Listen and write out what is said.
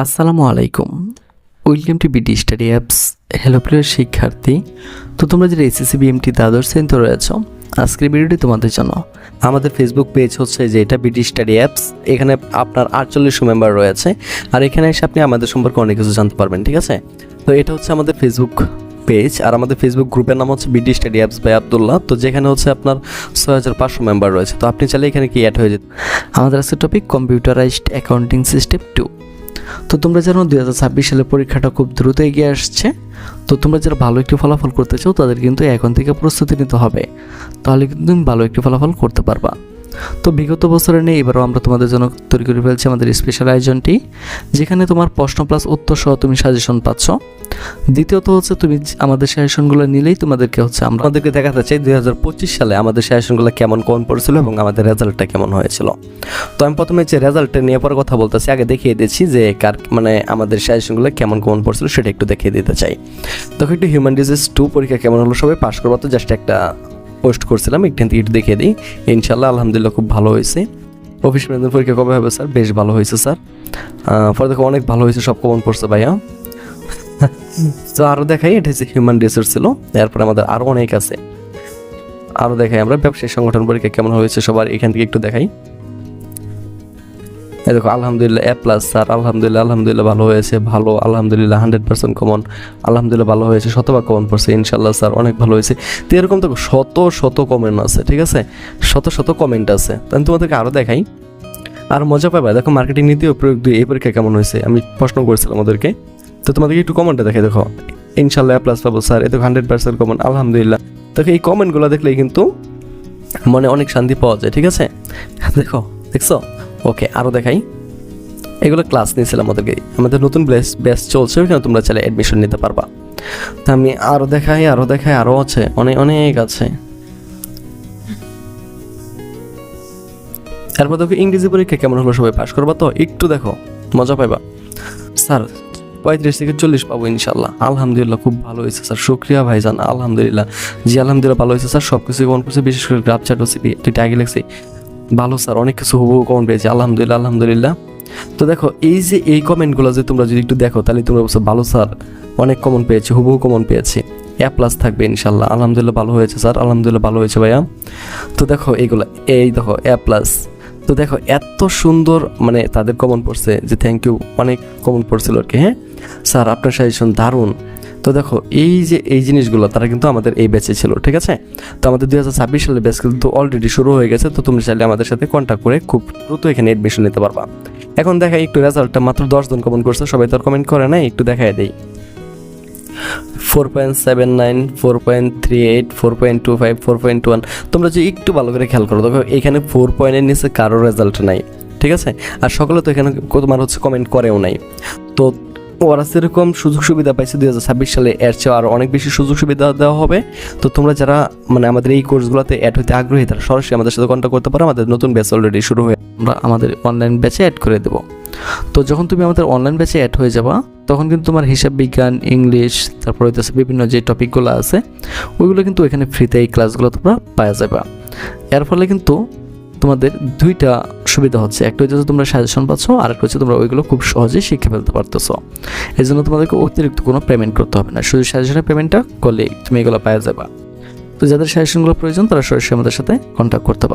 আসসালামু আলাইকুম। Welcome to BD study apps hello প্রিয় শিক্ষার্থী। তো তোমরা যারা এসএসসি বিএমটি দ্বাদশ শ্রেণীতে রয়েছ, আজকের ভিডিওটি তোমাদের জন্য। আমাদের ফেসবুক পেজ হচ্ছে যে এটা বিডি স্টাডি অ্যাপস এখানে আপনার আটচল্লিশশো মেম্বার রয়েছে, আর এখানে এসে আপনি আমাদের সম্পর্কে অনেক কিছু জানতে পারবেন, ঠিক আছে? তো এটা হচ্ছে আমাদের ফেসবুক পেজ আর আমাদের ফেসবুক গ্রুপের নাম হচ্ছে BD study apps by Abdullah তো যেখানে হচ্ছে আপনার ছয় হাজার পাঁচশো মেম্বার রয়েছে। তো আপনি চাইলে এখানে কি অ্যাড হয়ে যেতে আমাদের আজকের topic computerised accounting system two তো তোমরা জানো দুই হাজার ছাব্বিশ সালের পরীক্ষাটা খুব দ্রুত এগিয়ে আসছে। তো তোমরা যারা ভালো একটি ফলাফল করতে চাও, তাদের কিন্তু এখন থেকে প্রস্তুতি নিতে হবে। তাহলে কিন্তু তুমি ভালো একটি ফলাফল করতে পারবা। তো বিগত বছরে নেই, এবারও আমরা তোমাদের জন্য তৈরি করে ফেলছি আমাদের স্পেশাল আয়োজনটি, যেখানে তোমার প্রশ্ন প্লাস উত্তর সহ তুমি সাজেশন পাচ্ছ। দ্বিতীয়ত হচ্ছে তুমি আমাদের সাজেশনগুলো নিলেই তোমাদেরকে হচ্ছে আমরা আমাদেরকে দেখাতে চাই দুই হাজার পঁচিশ সালে আমাদের সাজেশনগুলো কেমন, কোন পড়েছিল এবং আমাদের রেজাল্টটা কেমন হয়েছিল। তো আমি প্রথমে যে রেজাল্টটা নিয়ে পরে কথা বলতেছি, আগে দেখিয়ে দিচ্ছি যে কার মানে আমাদের সাজেশনগুলো কেমন কেমন পড়ছিল সেটা একটু দেখিয়ে দিতে চাই। দেখো একটু হিউম্যান ডিজিজ টু পরীক্ষা কেমন হলো সবাই পাশ করব তো জাস্ট একটা পোস্ট করছিলাম, একটু ইট দেখে দিই। ইনশাল্লাহ আলহামদুলিল্লাহ খুব ভালো হয়েছে। অফিস ম্যানেজমেন্ট পরীক্ষা কবে হবে, স্যার? বেশ ভালো হয়েছে, স্যার। পরে দেখো, অনেক ভালো হয়েছে, সব কমন পড়ছে ভাইয়া। তো আরও দেখাই, এটা হচ্ছে হিউম্যান রিসোর্স ছিল। এরপরে আমাদের আরও অনেক আছে। আরও দেখাই আমরা, ব্যবসায়ী সংগঠন পরীক্ষা কেমন হয়েছে সবার, এখান থেকে একটু দেখাই। দেখো, আলহামদুলিল্লাহ এ প্লাস স্যার আলহামদুলিল্লাহ আলহামদুলিল্লাহ ভালো হয়েছে, ভালো, আলহামদুলিল্লাহ হান্ড্রেড পার্সেন্ট কমন আলহামদুলিল্লাহ ভালো হয়েছে, শতভাগ কমন পড়ছে ইনশাল্লাহ স্যার অনেক ভালো হয়েছে। তো এরকম দেখো শত শত কমেন্ট আছে, ঠিক আছে? শত শত কমেন্ট আছে। তাহলে তোমাদেরকে আরও দেখাই, আর মজা পাবে। দেখো মার্কেটিং নীতি ও প্রয়োগ দুই, এই পরীক্ষা কেমন হয়েছে? আমি প্রশ্ন করেছিলাম ওদেরকে। তো তোমাদেরকে একটু কমেন্টটা দেখে দেখো। ইনশাল্লাহ এ প্লাস পাবো স্যার এ তো হান্ড্রেড পার্সেন্ট কমন আলহামদুলিল্লাহ। দেখো, এই কমেন্টগুলো দেখলেই কিন্তু মনে অনেক শান্তি পাওয়া যায়, ঠিক আছে? দেখো, দেখছ? ওকে আরও দেখাই। এগুলো ক্লাস নিয়েছিলাম আমাদেরকে আমাদের নতুন ব্যাচ ব্যাচ চলছে, ওইখানে তোমরা চাইলে অ্যাডমিশন নিতে পারবা। তা আমি আরও দেখাই আরও দেখাই আরও আছে অনেক অনেক আছে। তারপর দেখো ইংরেজি পরীক্ষা কেমন হলো সবাই পাশ করবা তো? একটু দেখো, মজা পাইবা। স্যার, পঁয়ত্রিশ থেকে চল্লিশ পাবো ইনশাল্লাহ আলহামদুলিল্লাহ, খুব ভালো হয়েছে স্যার। শুক্রিয়া ভাইজান, আলহামদুলিল্লাহ। জি, আলহামদুলিল্লাহ ভালো হয়েছে স্যার। সব কিছু বিশেষ করে গ্রাফ চার্ট ওসিপি তুই আগে লেগছি ভালো স্যার, অনেক কিছু হুবহু কমন পেয়েছি। আলহামদুলিল্লাহ আলহামদুলিল্লাহ। তো দেখো, এই যে এই কমেন্টগুলো যে তোমরা যদি একটু দেখো, তাহলে তোমরা বলছো ভালো স্যার, অনেক কমন পেয়েছি, হুবহু কমন পেয়েছি। এ প্লাস থাকবে ইনশাল্লাহ আলহামদুলিল্লাহ ভালো হয়েছে স্যার, আলহামদুলিল্লাহ ভালো হয়েছে ভাইয়া। তো দেখো এইগুলো, এই দেখো এ প্লাস তো দেখো, এত সুন্দর মানে তাদের কমন পড়ছে যে থ্যাংক ইউ অনেক কমন পড়ছিল আর কি হ্যাঁ? স্যার, আপনার সাজেশন দারুণ। তো দেখো, এই যে এই জিনিসগুলো, তারা কিন্তু আমাদের এই ব্যাচে ছিল, ঠিক আছে? তো আমাদের দুই হাজার ছাব্বিশ সালের ব্যাচ কিন্তু অলরেডি শুরু হয়ে গেছে, তো তুমি চাইলে আমাদের সাথে কন্ট্যাক্ট করে খুব দ্রুত এখানে এডমিশন নিতে পারবা। এখন দেখাই একটু রেজাল্টটা মাত্র দশজন কমেন্ট করছে, সবাই তো কমেন্ট করে না একটু দেখাই দেই। Four point seven nine four point three eight four point two five four point one তোমরা যদি একটু ভালো করে খেয়াল করো, দেখো, এখানে ফোর পয়েন্টের নিচে কারও রেজাল্ট নাই, ঠিক আছে? আর সকলে তো এখানে তোমার হচ্ছে কমেন্ট করেও নাই। তো ওরা সেরকম সুযোগ সুবিধা পাইছে দুই হাজার ছাব্বিশ সালে। এর চেয়ে আরও অনেক বেশি সুযোগ সুবিধা দেওয়া হবে। তো তোমরা যারা মানে আমাদের এই কোর্সগুলোতে অ্যাড হতে আগ্রহী, তারা সরাসরি আমাদের সাথে কন্ট্যাক্ট করতে পারো। আমাদের নতুন ব্যাচ অলরেডি শুরু হয়ে আমরা আমাদের অনলাইন ব্যাচে অ্যাড করে দেবো। তো যখন তুমি আমাদের অনলাইন ব্যাচে অ্যাড হয়ে যাবা, তখন কিন্তু তোমার হিসাব বিজ্ঞান, ইংলিশ, তারপর হইতেছে বিভিন্ন যে টপিকগুলো আছে, ওইগুলো কিন্তু এখানে ফ্রিতে এই ক্লাসগুলো তোমরা পাওয়া যাবে। এর ফলে কিন্তু তোমাদের দুইটা সুবিধা হচ্ছে। একটা হচ্ছে তোমরা সাজেশন পাচ্ছ আর একটা হচ্ছে তোমরা ওইগুলো খুব সহজেই শিখে ফেলতে পারতেছো। এই জন্য তোমাদেরকে অতিরিক্ত কোনো পেমেন্ট করতে হবে না। শুধু সাজেশনের পেমেন্টটা করলেই তুমি এগুলো পাওয়া যাবা। তো যাদের সাজেশনগুলো প্রয়োজন, তারা সরাসরি আমাদের সাথে কন্ট্যাক্ট করতে পারো।